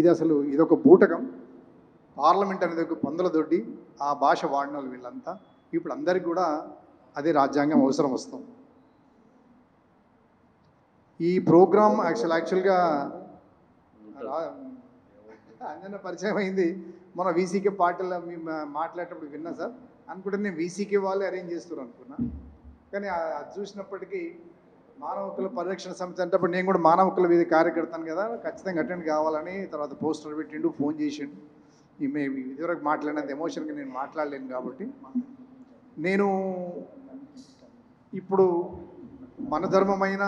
ఇది అసలు ఇదొక బూటకం. పార్లమెంట్ అనేది ఒక పందుల దొడ్డి. ఆ భాష వాడిన వాళ్ళు వీళ్ళంతా. ఇప్పుడు అందరికి కూడా అదే రాజ్యాంగం అవసరం వస్తాం ఈ ప్రోగ్రామ్ యాక్చువల్ యాక్చువల్గా రా- పరిచయం అయింది. మన వీసీకే పార్టీలో మేము మాట్లాడేటప్పుడు విన్నా సార్. అనుకుంటే నేను వీసీకే వాళ్ళు అరేంజ్ చేస్తున్నారు అనుకున్నా. కానీ అది చూసినప్పటికీ మానవ హక్కుల పరిరక్షణ సమితి అంటే నేను కూడా మానవ హక్కుల వీధి కార్యకర్తాను కదా ఖచ్చితంగా అటెండ్ కావాలని తర్వాత పోస్టర్ పెట్టిండు ఫోన్ చేసిండు. ఈ మే ఇదివరకు మాట్లాడినంత ఎమోషన్గా నేను మాట్లాడలేను కాబట్టి. నేను ఇప్పుడు మన ధర్మమైన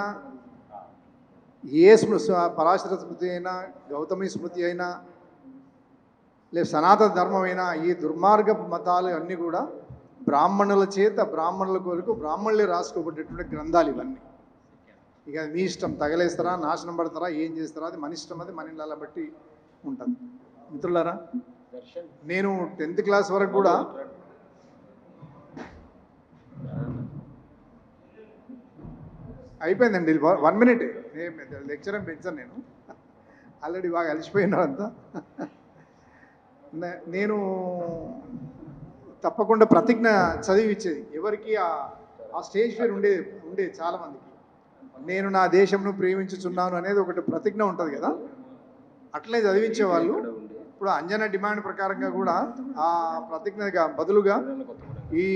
ఏ స్మృ పరాశర స్మృతి అయినా గౌతమి స్మృతి అయినా లేదు సనాతన ధర్మమైన ఈ దుర్మార్గ మతాలు అన్నీ కూడా బ్రాహ్మణుల చేత బ్రాహ్మణుల కొరకు బ్రాహ్మణులే రాసుకోబడ్డటువంటి గ్రంథాలు ఇవన్నీ. ఇక మీ ఇష్టం తగలేస్తారా నాశనం పడతారా ఏం చేస్తారా అది మన ఇష్టం అది మన ఇళ్ళ బట్టి ఉంటుంది. మిత్రులారా నేను టెన్త్ క్లాస్ వరకు కూడా అయిపోయిందండి వన్ మినిట్. లెక్చర్ ఏం పెంచాను నేను. ఆల్రెడీ బాగా అలసిపోయినారు అంతా. నేను తప్పకుండా ప్రతిజ్ఞ చదివిచ్చేది. ఎవరికి ఆ ఆ స్టేజ్ ఫేర్ ఉండేది ఉండేది చాలామందికి. నేను నా దేశంను ప్రేమించుచున్నాను అనేది ఒకటి ప్రతిజ్ఞ ఉంటుంది కదా? అట్లే చదివించేవాళ్ళు ఇప్పుడు అంజన డిమాండ్ ప్రకారంగా కూడా ఆ ప్రతిజ్ఞగా బదులుగా ఈ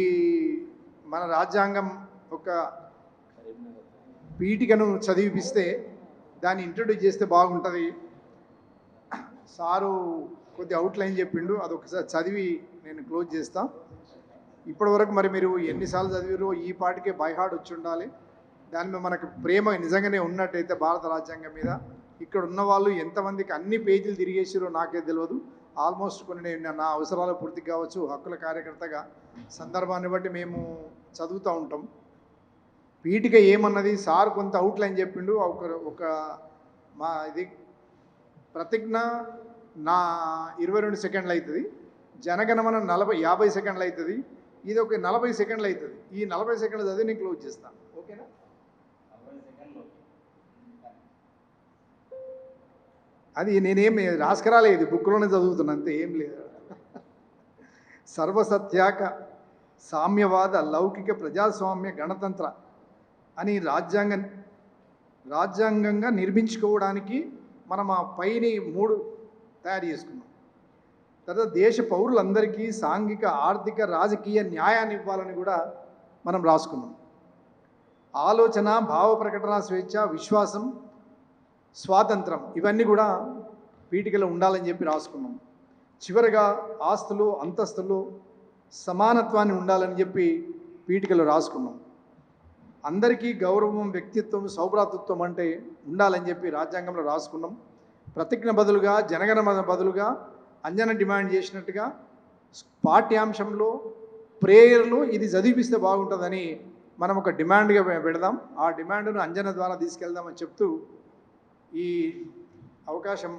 మన రాజ్యాంగం ఒక పీఠికను చదివిపిస్తే దాన్ని ఇంట్రడ్యూస్ చేస్తే బాగుంటుంది. సారు కొద్ది అవుట్లైన్ చెప్పిండు అది ఒకసారి చదివి నేను క్లోజ్ చేస్తా. ఇప్పటివరకు మరి మీరు ఎన్నిసార్లు చదివిరో ఈ పాటికే బైహార్డ్ వచ్చి ఉండాలి. దాని మీద మనకు ప్రేమ నిజంగానే ఉన్నట్టయితే భారత రాజ్యాంగం మీద ఇక్కడ ఉన్న వాళ్ళు ఎంతమందికి అన్ని పేజీలు తిరిగేసారో నాకే తెలియదు ఆల్మోస్ట్ కొన్ని నేను నా అవసరాలు పూర్తి కావచ్చు హక్కుల కార్యకర్తగా సందర్భాన్ని బట్టి మేము చదువుతూ ఉంటాం. వీటికి ఏమన్నది? సార్ కొంత అవుట్లైన్ చెప్పిండు. ఒక ఒక మా ఇది ప్రతిజ్ఞ నా ఇరవై రెండు సెకండ్లు అవుతుంది జనగణమన నలభై యాభై సెకండ్లు అవుతుంది ఇది ఒక నలభై సెకండ్లు అవుతుంది ఈ నలభై సెకండ్లు చదివి నేను క్లోజ్ చేస్తాను ఓకేనా? అది నేనేం రాసుకురాలేదు బుక్లోనే చదువుతున్నా అంతే ఏం లేదు. సర్వసత్యాక సామ్యవాద లౌకిక ప్రజాస్వామ్య గణతంత్ర అని రాజ్యాంగం రాజ్యాంగంగా నిర్మించుకోవడానికి మనం ఆ పైని మూడు తయారు చేసుకున్నాం. తర్వాత దేశ పౌరులందరికీ సాంఘిక ఆర్థిక రాజకీయ న్యాయాన్ని ఇవ్వాలని కూడా మనం రాసుకున్నాం. ఆలోచన భావ ప్రకటన స్వేచ్ఛ విశ్వాసం స్వాతంత్రం ఇవన్నీ కూడా పీఠికలో ఉండాలని చెప్పి రాసుకున్నాం. చివరగా ఆస్తులు అంతస్తులు సమానత్వాన్ని ఉండాలని చెప్పి పీఠికలో రాసుకున్నాం. అందరికీ గౌరవం వ్యక్తిత్వం సౌభ్రాతృత్వం అంటే ఉండాలని చెప్పి రాజ్యాంగంలో రాసుకున్నాం. ప్రతిజ్ఞ బదులుగా జనగణమన బదులుగా అంజన డిమాండ్ చేసినట్టుగా పాఠ్యాంశంలో ప్రేయర్లో ఇది చదివిస్తే బాగుంటుందని మనం ఒక డిమాండ్గా పెడదాం. ఆ డిమాండ్ను అంజన ద్వారా తీసుకెళ్దామని చెప్తూ ఈ అవకాశం